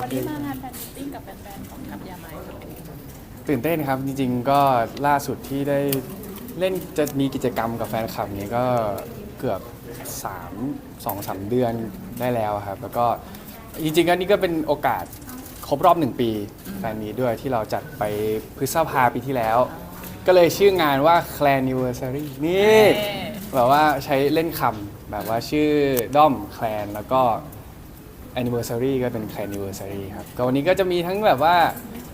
วันนี้มางานแฟนมิตติ้งกับแฟนๆของกับยาไม้ตื่นเต้นครับจริงๆก็ล่าสุดที่ได้เล่นจะมีกิจกรรมกับแฟนคลับนี้ก็เกือบ3 2 3 เดือนได้แล้วครับ แล้วก็จริงๆก็นี่ก็เป็นโอกาสครบรอบ1ปีแฟนมีด้วยที่เราจัดไปพฤษภาปีที่แล้ว ก็เลยชื่องานว่า Clan Anniversary นี่ แบบว่าใช้เล่นคำแบบว่าชื่อด้อมแคลนแล้วก็ anniversary ก็เป็น clan anniversary ครับก็วันนี้ก็จะมีทั้งแบบว่า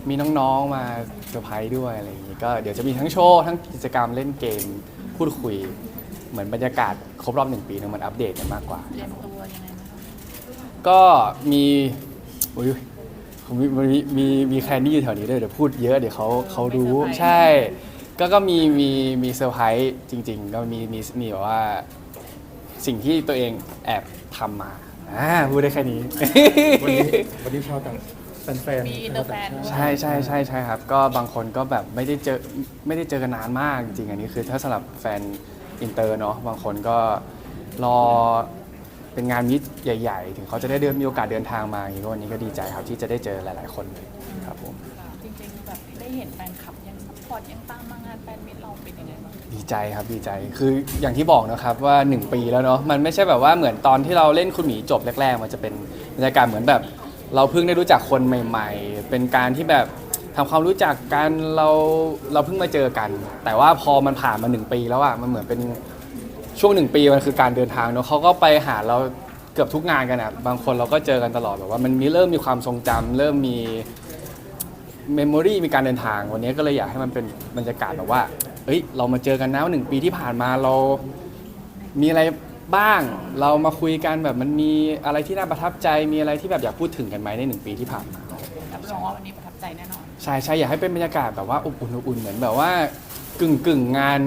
มีน้องๆมาเซอร์ไพรส์ด้วยอะไรอย่างนี้ก็เดี๋ยวจะมีทั้งโชว์ทั้งกิจกรรมเล่นเกมพูดคุย เหมือนบรรยากาศครบรอบหนึ่งปีนะมันอัปเดตกันมากกว่า เตรียมตัวยังไงบ้างคะก็มีอุ้ยผมมีมีมีมีแคลนนี่อยู่แถวนี้ด้วยเดี๋ยวพูดเยอะเดี๋ยวเขาเขารู้ใช่ ก็ก็มีมีมีเซอร์ไพรส์จริง ๆ ก็มีมีมีแบบว่า สิ่งที่ตัวเองแอบทำมา อ่าพูดได้แค่นี้ วันนี้วันนี้ชาวต่างแฟนๆมีเดอะแฟน ใช่ใช่ใช่ใช่ครับ ก็บางคนก็แบบไม่ได้เจอไม่ได้เจอกันนานมากจริงๆอันนี้คือถ้าสำหรับแฟนอินเตอร์เนาะบางคนก็รอเป็นงานมิตใหญ่ ๆ ถึงเขาจะได้เดินมีโอกาสเดินทางมาอย่างนี้ก็วันนี้ก็ดีใจครับที่จะได้เจอหลาย ๆ คนเลยครับผม จริงๆแบบได้เห็นแฟนคลับยังซัพพ อร์ตยังตามมางานแฟนมิตเราเป็นยังไงบ้างดีใจครับดีใจคืออย่างที่บอกนะครับว่า 1 ปีแล้วเนาะมันไม่ใช่แบบว่าเหมือนตอนที่เราเล่นคุณหมีจบแรก ๆ มันจะเป็นบรรยากาศเหมือนแบบ เราเพิ่งได้รู้จักคนใหม่ ๆ เป็นการที่แบบทำความรู้จักกันเราเราเพิ่งมาเจอกัน แต่ว่าพอมันผ่านมา 1 ปีแล้วอะมันเหมือนเป็นช่วงหนึ่งปีมันคือการเดินทางเนาะเขาก็ไปหาเราเกือบทุกงานกันอะบางคนเราก็เจอกันตลอดแบบว่ามันมีเริ่มมีความทรงจำเริ่มมี เมมโมรีมีการเดินทางวันนี้ก็เลยอยากให้มันเป็นบรรยากาศแบบว่า เอ้ย เรามาเจอกันนะหนึ่งปีที่ผ่านมาเรา มีอะไรบ้าง เรามาคุยกันแบบมันมีอะไรที่น่าประทับใจ มีอะไรที่แบบอยากพูดถึงกันไหมในหนึ่งปีที่ผ่านมา รับรองว่าวันนี้ประทับใจแน่นอน ใช่ใช่อยากให้เป็นบรรยากาศแบบว่าอบอุ่นอบอุ่นเหมือนแบบว่ากึ่งกึ่งงาน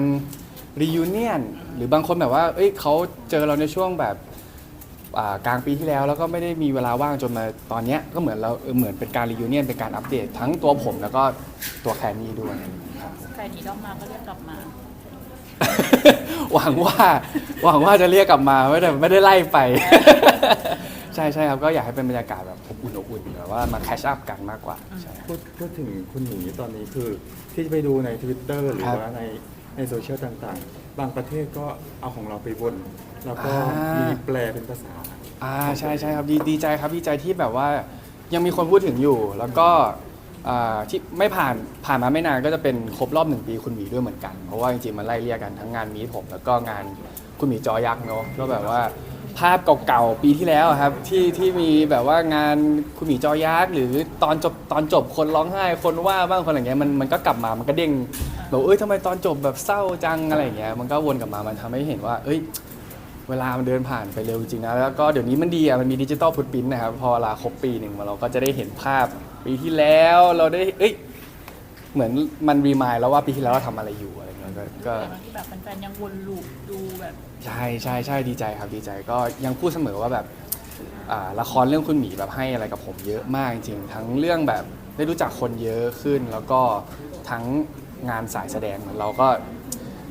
รียูเนียนหรือบางคนแบบว่า เอ้ยเขาเจอเราในช่วงแบบ อ่ากลางปีที่แล้วแล้วก็ไม่ได้มีเวลาว่างจนมาตอนเนี้ยก็เหมือนเราเออเหมือนเป็นการรียูเนียนเป็นการอัปเดตทั้งตัวผมแล้วก็ตัวแคนนี่ด้วยครับ ใครหนีด้อมมาก็เรียกกลับมา หวังว่าหวังว่าจะเรียกกลับมาไม่ได้ไม่ได้ไล่ไป ใช่ใช่ครับก็อยากให้เป็นบรรยากาศแบบอบอุ่นอบอุ่นแบบว่ามาแคชอัพกันมากกว่าใช่ พูดพูดถึงคุณหมีตอนนี้คือที่ไปดูใน Twitter หรือครับ ว่าใน ในโซเชียลต่างๆ บางประเทศก็เอาของเราไปวน แล้วก็อ่ามี มีแปลเป็นภาษา อ่าใช่ใช่ครับดีดีใจครับดีใจที่แบบว่ายังมีคนพูดถึงอยู่ แล้วก็อ่าที่ไม่ผ่านผ่านมาไม่นานก็จะเป็นครบรอบหนึ่งปีคุณหมีด้วยเหมือนกัน เพราะว่าจริงๆมันไล่เรียกกันทั้งงานมีผม แล้วก็งานคุณหมีจอยักษ์เนาะก็แบบว่าภาพเก่าๆปีที่แล้วอะครับที่ที่มีแบบว่างานคุณหมีจอยักษ์หรือตอนจบตอนจบคนร้องไห้คนว่าบ้างคนอะไรเงี้ยมันมันก็กลับมามันก็เด้ง แบบเอ้ยทำไมตอนจบแบบเศร้าจังอะไรอย่างเงี้ยมันก็วนกลับมามันทำให้เห็นว่า เอ้ย เวลามันเดินผ่านไปเร็วจริงนะแล้วก็เดี๋ยวนี้มันดีอะมันมีดิจิตอลฟุตพิ้นนะครับพอเวลาครบปีหนึ่งมาเราก็จะได้เห็นภาพปีที่แล้วเราได้เอ้ยเหมือนมันรีมายแล้วว่าปีที่แล้วเราทำอะไรอยู่อะไรเงี้ยก็ก็ แต่บางที่แบบแฟนๆยังวนลูปดูแบบใช่ใช่ใช่ดีใจครับดีใจก็ยังพูดเสมอว่าแบบอ่าละครเรื่องคุณหมีแบบให้อะไรกับผมเยอะมากจริงๆทั้งเรื่องแบบได้รู้จักคนเยอะขึ้น แล้วก็ทั้ง งานสายแสดงเหมือนเราก็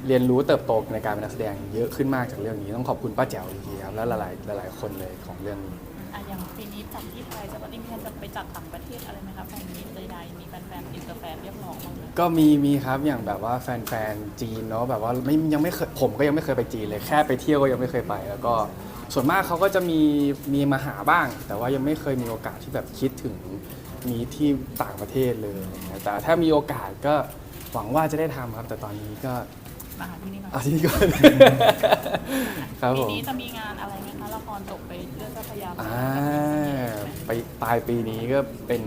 เรียนรู้เติบโตในการเป็นนักแสดงเยอะขึ้นมากจากเรื่องนี้ ต้องขอบคุณป้าแจ๋วจริงๆครับและหลายๆหลาย ๆ คนเลยของเรื่องนี้อะอย่างปีนี้จัดที่ไทยจะวันนี้มีการจะไปจัดต่างประเทศอะไรไหมครับแฟนมิตรใดๆมีแฟนๆอินเตอร์แฟนเรียกร้องบ้างไหมก็มีมีครับอย่างแบบว่าแฟนๆจีนเนาะแบบว่าไม่ยังไม่เคยผมก็ยังไม่เคยไปจีนเลยแค่ไปเที่ยวก็ยังไม่เคยไป แล้วก็ส่วนมากเขาก็จะมีมีมาหาบ้าง แต่ว่ายังไม่เคยมีโอกาสที่แบบคิดถึงมีที่ต่างประเทศเลยอะไรเงี้ยแต่ถ้ามีโอกาสก็ หวังว่าจะได้ทำครับ แต่ตอนนี้ก็มาหาที่นี่หน่อยเอาที่นี่ก่อน ครับปีผมนี้จะมีงานอะไรไหมคะละครจบไปเรื่องเจ้าพระยาอ่าไปปลายปีนี้ก็เป็น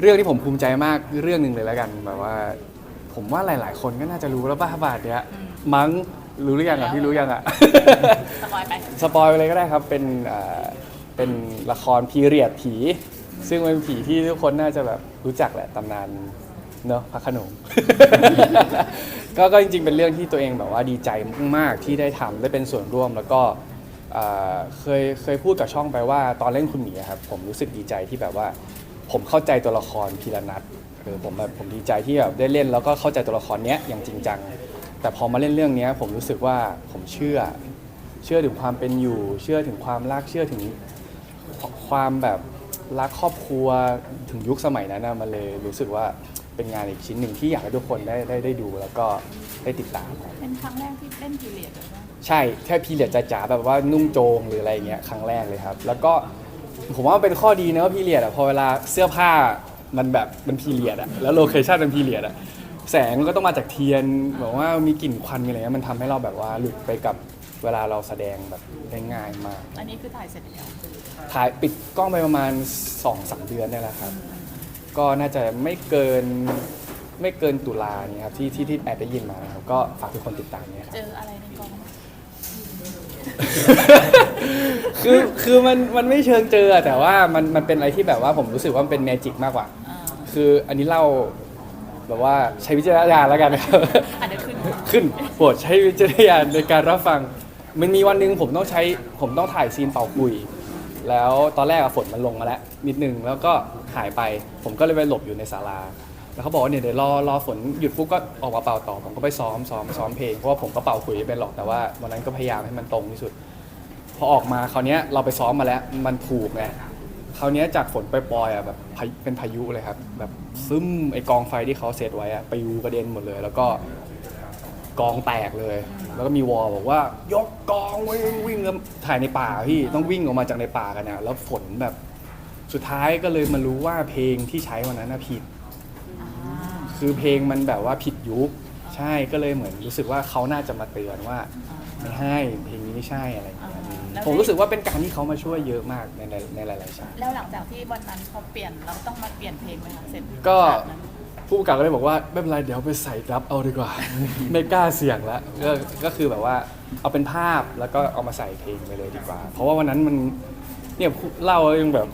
เรื่องที่ผมภูมิใจมากเรื่องหนึ่งเลยแล้วกันแบบว่า ผมว่าหลาย ๆ คนก็น่าจะรู้แล้วบ้าบาทเนี้ยมั้งรู้หรือยังอะพี่รู้ยังอะ สปอยไปสปอยไปเลยก็ได้ครับ เป็นอ่าเป็นละครพีเรียดผี ซึ่งเป็นผีที่ทุกคนน่าจะแบบรู้จักแหละตำนาน เนอะพระขนง ก็ก็จริงๆ เป็นเรื่องที่ตัวเองแบบว่าดีใจมากๆที่ได้ทำได้เป็นส่วนร่วมแล้วก็อ่าเคยเคยพูดกับช่องไปว่าตอนเล่นคุณหมีอะครับผมรู้สึกดีใจที่แบบว่า ผมเข้าใจตัวละครพีระนัทเออผมแบบผมดีใจที่แบบได้เล่นแล้วก็เข้าใจตัวละครเนี้ยอย่างจริงจังแต่พอมาเล่นเรื่องเนี้ยผมรู้สึกว่าผมเชื่อ เชื่อถึงความเป็นอยู่ เชื่อถึงความรักเชื่อถึงความแบบรักครอบครัวถึงยุคสมัยนั้นนะมันเลยรู้สึกว่า เป็นงานอีกชิ้นหนึ่งที่อยากให้ทุกคนได้ได้ได้ดูแล้วก็ได้ติดตามครับเป็นครั้งแรกที่เล่นพีเรียดเลยว่าใช่แค่พีเรียดจ๋าๆแบบว่านุ่งโจงหรืออะไรเงี้ยครั้งแรกเลยครับ แล้วก็ผมว่ามันเป็นข้อดีนะว่าพีเรียดอะพอเวลาเสื้อผ้ามันแบบมันพีเรียดอะแล้วโลเคชั่นมันพีเรียดอะแสงมันก็ต้องมาจากเทียนแบบว่ามีกลิ่นควันมีอะไรเงี้ยมันทำให้เราแบบว่าหลุดไปกับเวลาเราแสดงแบบได้ง่ายมาก อันนี้คือถ่ายเสร็จแล้วถ่ายปิดกล้องไปประมาณ2อสเดือนเนี่ยแหละครับ ก็น่าจะไม่เกินไม่เกินตุลาเนี่ยครับที่ที่ที่แอบได้ยินมานะครับก็ฝากทุกคนติดตามเนี่ยครับ เจออะไรในกองไหมคือคือมันมันไม่เชิงเจออะแต่ว่ามันมันเป็นอะไรที่แบบว่าผมรู้สึกว่ามันเป็นเมจิกมากกว่า อ่าคืออันนี้เล่าแบบว่าใช้วิจารณญาณแล้วกันนะครับ อาจจะขึ้นขึ้นโปรดใช้วิจารณญาณในการรับฟัง มันมีวันหนึ่งผมต้องใช้ผมต้องถ่ายซีนเป่าคุย แล้วตอนแรกอะฝนมันลงมาแล้วนิดนึงแล้วก็หายไป ผมก็เลยไปหลบอยู่ในศาลา แล้วเขาบอกว่าเนี่ยเดี๋ยวรอรอฝนหยุดปุ๊บก็ออกมาเป่าต่อ ผมก็ไปซ้อมซ้อมซ้อมเพลงเพราะว่าผมก็เป่าคุยเป็นหรอกแต่ว่าวันนั้นก็พยายามให้มันตรงที่สุด พอออกมาคราวเนี้ยเราไปซ้อมมาแล้วมันถูกไงคราวเนี้ยจากฝนปล่อยๆอะแบบพายุเป็นพายุเลยครับแบบซึมไอกองไฟที่เขาเซตไว้อะไปยูกระเด็นหมดเลย แล้วก็ กองแตกเลย แล้วก็มีวอลบอกว่ายกกองวิ่งวิ่งแล้วถ่ายในป่าพี่ต้องวิ่งออกมาจากในป่ากันนะแล้วฝนแบบสุดท้ายก็เลยมารู้ว่าเพลงที่ใช้วันนั้นน่ะผิดอ่าคือเพลงมันแบบว่าผิดยุคใช่ก็เลยเหมือนรู้สึกว่าเขาน่าจะมาเตือนว่า ไม่ให้เพลงนี้ไม่ใช่อะไรอย่างเงี้ยอ่าแล้วผมรู้สึกว่าเป็นการที่เขามาช่วยเยอะมากในในในหลายๆฉากแล้วหลังจากที่วันนั้นเขาเปลี่ยนเราต้องมาเปลี่ยนเพลงไหมคะเสร็จก็ฉานั้น ผู้กำกับก็เลยบอกว่าไม่เป็นไรเดี๋ยวไปใส่รับเอาดีกว่า ไม่กล้าเสี่ยงแล้วก็ก็คือแบบว่าเอาเป็นภาพแล้วก็เอามาใส่เพลงไปเลยดีกว่า เพราะว่าวันนั้นมันเนี่ยเล่ายังแบบ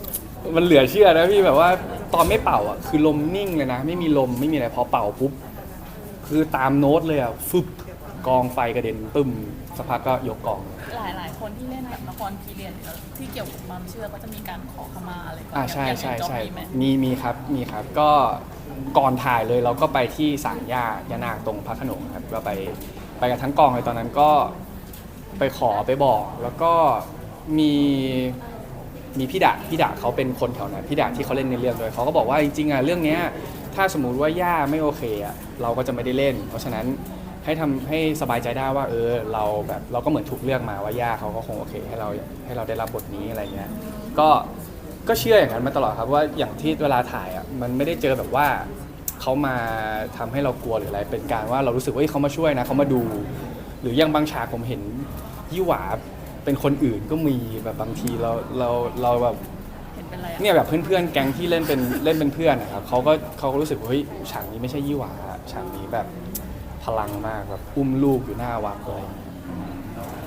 มันเหลือเชื่อนะพี่แบบว่าตอนไม่เป่าอะคือลมนิ่งเลยนะ ไม่มีลมไม่มีอะไรพอเป่าปุ๊บคือตามโน้ตเลยอะฟึบกองไฟกระเด็นปึ้มสักพักก็ยกกอง คนที่เล่นแบบละครพีเรียดที่เกี่ยวกับความเชื่อก็จะมีการขอขมาอะไรก่อนอ่าใช่อย่างใช่อย่างใช่จ๊อบมีไหมมีมีครับมีครับก็ก่อนถ่ายเลยเราก็ไปที่ศาลย่ายานางตรงพระโขนงครับก็ไปไปกันทั้งกองเลยตอนนั้นก็ไปขอไปบอก แล้วก็มีมีพี่ดาพี่ดาเขาเป็นคนแถวนั้นพี่ดาที่เขาเล่นในเรื่องด้วยเขาก็บอกว่าจริงๆอะเรื่องเนี้ยถ้าสมมุติว่าย่าไม่โอเคอะเราก็จะไม่ได้เล่น เพราะฉะนั้น ให้ทำให้สบายใจได้ว่าเออเราแบบเราก็เหมือนถูกเลือกมาว่าย่าเขาก็คงโอเค ให้เราให้เราได้รับบทนี้อะไรเงี้ยก็ก็เชื่ออย่างนั้นมาตลอดครับว่าอย่างที่เวลาถ่ายอะมันไม่ได้เจอแบบว่าเขามาทำให้เรากลัวหรืออะไร เป็นการว่าเรารู้สึกว่าเฮ้ยเขามาช่วยนะเขามาดู หรืออย่างบางฉากผมเห็นยี่หวาเป็นคนอื่นก็มีแบบบางทีเราเราเราแบบเห็นเป็นอะไรอะเนี่ยแบบเพื่อนๆ แก๊งที่เล่นเป็นเล่นเป็นเพื่อนนะครับเขาก็เขาก็รู้สึกว่าเฮ้ยฉากนี้ไม่ใช่ยี่หวาฉากนี้แบบพ ลังมากแบบอุ้มลูกอยู่หน้าวัดอะไรอย่างเงี้ย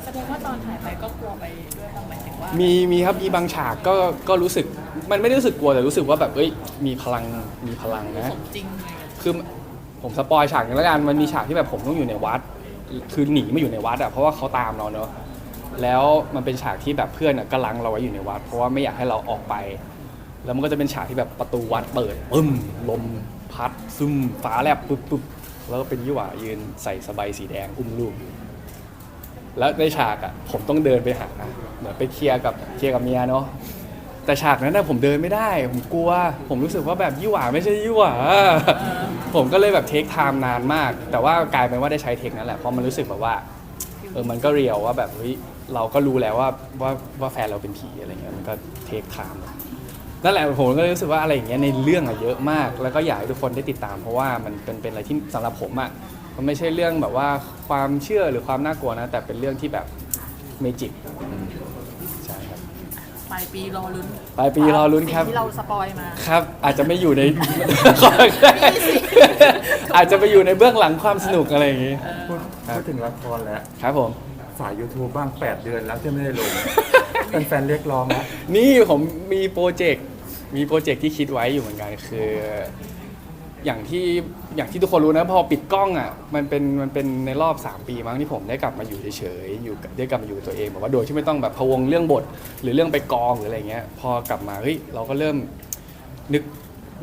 แสดงว่าตอนถ่ายไปก็กลัวไปด้วยบ้างหมายถึงว่ามีมีครับมีบางฉากก็ก็รู้สึกมันไม่ได้รู้สึกกลัวแต่รู้สึกว่าแบบเอ้ยมีพลังมีพลังนะ สมจริงเลยคือผมสปอยฉากนึงแล้วกันมันมีฉากที่แบบผมต้องอยู่ในวัด คือหนีมาอยู่ในวัดอะเพราะว่าเขาตามเราเนอะแล้วมันเป็นฉากที่แบบเพื่อนอะก็ลังเราไว้อยู่ในวัด เพราะว่าไม่อยากให้เราออกไป แล้วมันก็จะเป็นฉากที่แบบประตูวัดเปิดปึ้มลมพัดซึมฟ้าแลบปุ๊บปุ๊บ แล้วก็เป็นยี่หว่ายืนใส่สบายสีแดงอุ้มลูกอยู่แล้วในฉากอะผมต้องเดินไปหาเหมือนไปเคลียร์กับเคลียร์กับเมียเนาะแต่ฉากนั้นนะผมเดินไม่ได้ ผมกลัว ผมรู้สึกว่าแบบยี่หว่าไม่ใช่ยี่หว่าผมก็เลยแบบเทคไทม์นานมาก แต่ว่ากลายเป็นว่าได้ใช้เทคนั้นแหละเพราะมันรู้สึกแบบว่าเออมันก็เรียวว่าแบบเฮ้ยเราก็รู้แล้วว่าว่าว่าแฟนเราเป็นผีอะไรเงี้ยมันก็เทคไทม์ นั่นแหละผมก็เลยรู้สึกว่าอะไรอย่างเงี้ยในเรื่องอะเยอะมาก แล้วก็อยากให้ทุกคนได้ติดตาม เพราะว่ามันเป็นเป็นอะไรที่สำหรับผมอะมันไม่ใช่เรื่องแบบว่าความเชื่อหรือความน่ากลัวนะ แต่เป็นเรื่องที่แบบเมจิกใช่ครับปลายปีรอลุ้นปลายปีรอลุ้นครับ สิ่งที่เราสปอยมา ครับ อาจจะไม่อยู่ใน อาจจะไปอยู่ในเบื้องหลังความสนุกอะไรอย่างงี้พูดครับพูดถึงละครแล้วครับผม สาย YouTube บ้าง 8 เดือนแล้วที่ไม่ได้ลงเป็น แฟนๆเรียกร้องแล้วนี่ผมมีโปรเจกต์มีโปรเจกต์ที่คิดไว้อยู่เหมือนกันคือ อย่างที่อย่างที่ทุกคนรู้นะพอปิดกล้องอะมันเป็นมันเป็นในรอบ 3 ปีมั้งที่ผมได้กลับมาอยู่เฉยๆอยู่ได้กลับมาอยู่ตัวเองแบบว่าโดยที่ไม่ต้องแบบพะวงเรื่องบท หรือเรื่องไปกองหรืออะไรเงี้ย พอกลับมาเฮ้ยเราก็เริ่มนึก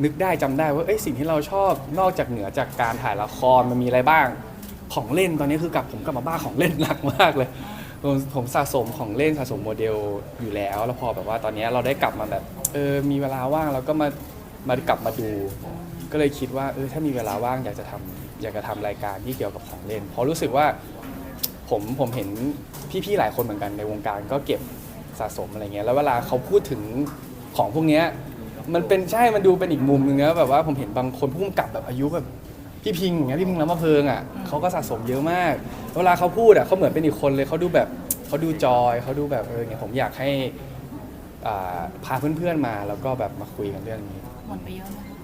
นึกได้จำได้ว่าเอ้ยสิ่งที่เราชอบนอกจากเหนือจากการถ่ายละครมันมีอะไรบ้าง ของเล่นตอนนี้คือกลับผมกลับมาบ้าของเล่นหนักมากเลย ผมผมสะสมของเล่นสะสมโมเดลอยู่แล้ว แล้วพอแบบว่าตอนนี้เราได้กลับมาแบบเออมีเวลาว่างแล้วก็มามากลับมาดู ก็เลยคิดว่าเออถ้ามีเวลาว่างอยากจะทำอยากจะทำรายการที่เกี่ยวกับของเล่น เพราะรู้สึกว่าผมผมเห็นพี่ๆหลายคนเหมือนกันในวงการก็เก็บสะสมอะไรเงี้ยแล้วเวลาเขาพูดถึงของพวกเนี้ยมันเป็นใช่มันดูเป็นอีกมุมหนึงนะแบบว่าผมเห็นบางคนพุ่มกับแบบอายุแบบ พี่พิงอย่างเงี้ยพี่พิงน้ำมะเพิงอะเขาก็สะสมเยอะมาก เวลาเขาพูดอะเขาเหมือนเป็นอีกคนเลยเขาดูแบบเขาดูจอยเขาดูแบบเออเนี่ยผมอยากให้อ่าพาเพื่อนๆมาแล้วก็แบบมาคุยกันเรื่องนี้ หมดไปเยอะไหมคะ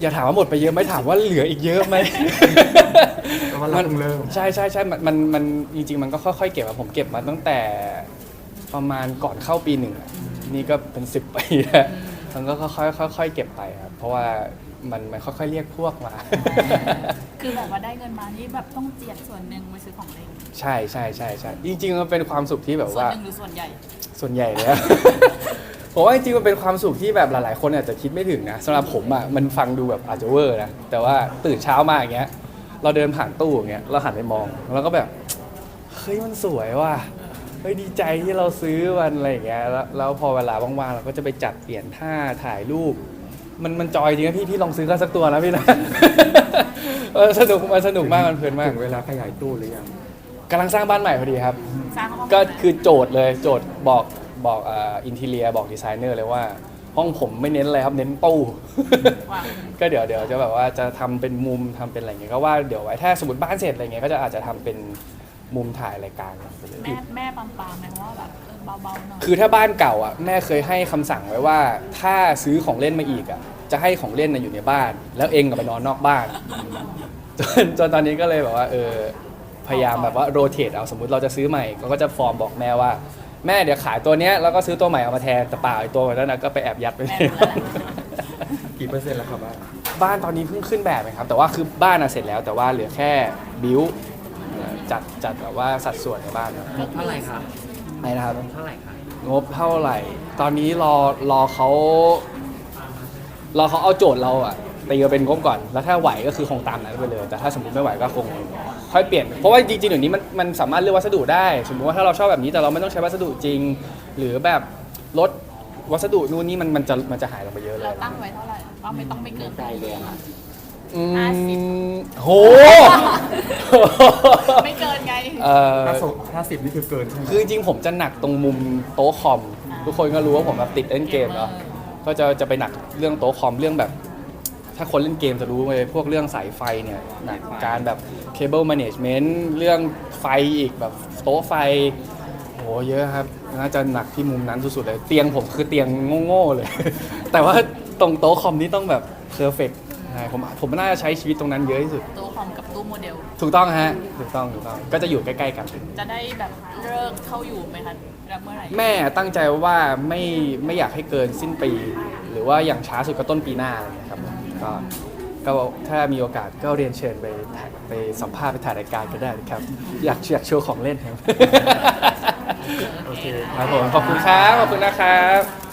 อย่าถามว่าหมดไปเยอะไหมถามว่าเหลืออีกเยอะไหมเพราะว่าเราเพิ่งเริ่ม ใช่ใช่ใช่มันมันมันจริงๆ มันก็ค่อยๆ เก็บอะผมเก็บมาตั้งแต่ประมาณก่อนเข้าปีหนึ่งอะนี่ก็เป็นสิบปีแล้วมันก็ค่อยๆค่อยๆเก็บไปครับ เพราะว่า มันมันค่อยๆเรียกพวกมา คือแบบว่าได้เงินมานี่แบบต้องเจียดส่วนหนึ่งไปซื้อของเล่นใช่ใช่ใช่ใช่จริงๆมันเป็นความสุขที่แบบส่วนว่า หนึ่งหรือส่วนใหญ่ ส่วนใหญ่เลยอะผมว่าจริงๆมันเป็นความสุขที่แบบหลายๆ คนอาจจะคิดไม่ถึงนะสำหรับผมอะมันฟังดูแบบอาจจะเวอร์นะแต่ว่าตื่นเช้ามาอย่างเงี้ย เราเดินผ่านตู้อย่างเงี้ยเราหันไปมองแล้วก็แบบเฮ้ยมันสวยว่ะเฮ้ยดีใจที่เราซื้อมันอะไรอย่างเงี้ยแล้วแล้วพอเวลาว่างๆเราก็จะไปจัดเปลี่ยนท่าถ่ายรูป มันมันจอยจริงนะพี่พี่ลองซื้อกันสักตัวนะพี่นะ เออสนุกมันสนุกมากมันเพลินมากถึงเวลาขยายตู้หรือยังกำลังสร้างบ้านใหม่พอดีครับ สร้างเข้ามาก็คือโจทย์เลยโจทย์บอกบอกอินทีเลียบอกดีไซเนอร์เลยว่า ห้องผมไม่เน้นอะไรครับเน้นตู้ ว่าก็เดี๋ยวเดี๋ยวจะแบบว่าจะทำเป็นมุมทำเป็นอะไรเงี้ยก็ว่าเดี๋ยวไว้ถ้าสมมติบ้านเสร็จอะไรเงี้ยก็จะอาจจะทำเป็นมุมถ่ายรายการไปเลยแม่แม่ปามปามๆไหมว่าแบบ เออเบาๆหน่อยคือถ้าบ้านเก่าอะแม่เคยให้คำสั่งไว้ว่า ถ้าซื้อของเล่นมาอีกอะจะให้ของเล่นน่ะอยู่ในบ้าน แล้วเองกับไปนอนนอกบ้านจนจนตอนนี้ก็เลยแบบว่าเออพยายามแบบว่าโรเตทเอาสมมุติเราจะซื้อใหม่ก็ก็จะฟอร์มบอกแม่ว่า แม่เดี๋ยวขายตัวเนี้ยแล้วก็ซื้อตัวใหม่เอามาแทนแต่เปล่าไอ้ตัวนั้นนะก็ไปแอบยัดไว้ในบ้านกี่เปอร์เซ็นต์แล้วครับบ้านบ้านตอนนี้เพิ่งขึ้นแบบนะครับ แต่ว่าคือบ้านอะเสร็จแล้วแต่ว่าเหลือแค่บิวจัดจัดแบบว่าสัดส่วนในบ้านครับ งบเท่าไหร่คะไหนนะครับงบเท่าไหร่คะงบเท่าไหร่ ตอนนี้รอรอเขารอเขาเอาโจทย์เราอะตีมาเป็นงบก่อน แล้วถ้าไหวก็คือคงตามนั้นไปเลย แต่ถ้าสมมติไม่ไหวก็คงค่อยเปลี่ยน เพราะว่าจริงๆเดี๋ยวนี้มันมันสามารถเลือกวัสดุได้ สมมติว่าถ้าเราชอบแบบนี้แต่เราไม่ต้องใช้วัสดุจริง หรือแบบลดวัสดุนู่นนี่มันมันจะมันจะหายลงไปเยอะเลเราย ตั้งไว้เท่าไหร่ว่าไม่ต้องไม่เกิน ใจเลยอะค่ะ อืห้าสิบมโห ไม่เกินไง เอ่อถ้าสถ้าสิบนี่คือเกินใช่ไหมคือจริงๆผมจะหนักตรงมุมโต๊ะคอม ทุกคนก็รู้ว่าผมแบบติดเล่นเกมเนาะก็จะจะไปหนักเรื่องโต๊ะคอมเรื่องแบบ ถ้าคนเล่นเกมจะรู้เลยพวกเรื่องสายไฟเนี่ยหนักการแบบเคเบิลแมネจเมนต์เรื่องไฟอีกแบบโต๊ะไฟโหเยอะครับน่าจะหนักที่มุมนั้นสุดๆเลย เตียงผมคือเตียงโง่ๆเลย แต่ว่าตรงโต๊ะคอมนี่ต้องแบบเพอร์เฟกต์ ผมผมน่าจะใช้ชีวิตตรงนั้นเยอะที่สุด ตู้คอมกับตู้โมเดล ถูกต้องฮะถูกต้องถูกต้องก็จะอยู่ใกล้ ๆ กัน จะได้แบบเลิกเข้าอยู่ไหมคะแล้วเมื่อไหร่แม่ตั้งใจว่าไม่ไม่อยากให้เกินสิ้นปี หรือว่าอย่างช้าสุดก็ต้นปีหน้าอะไรเงี้ยครับก็ก็ถ้ามีโอกาสก็เรียนเชิญไปถ่ายไปสัมภาษณ์ไปถ่ายรายการก็ได้นะครับ อยากอยากโชว์ของเล่นครับ โอเคครับผมขอบคุณครับขอบคุณนะครับ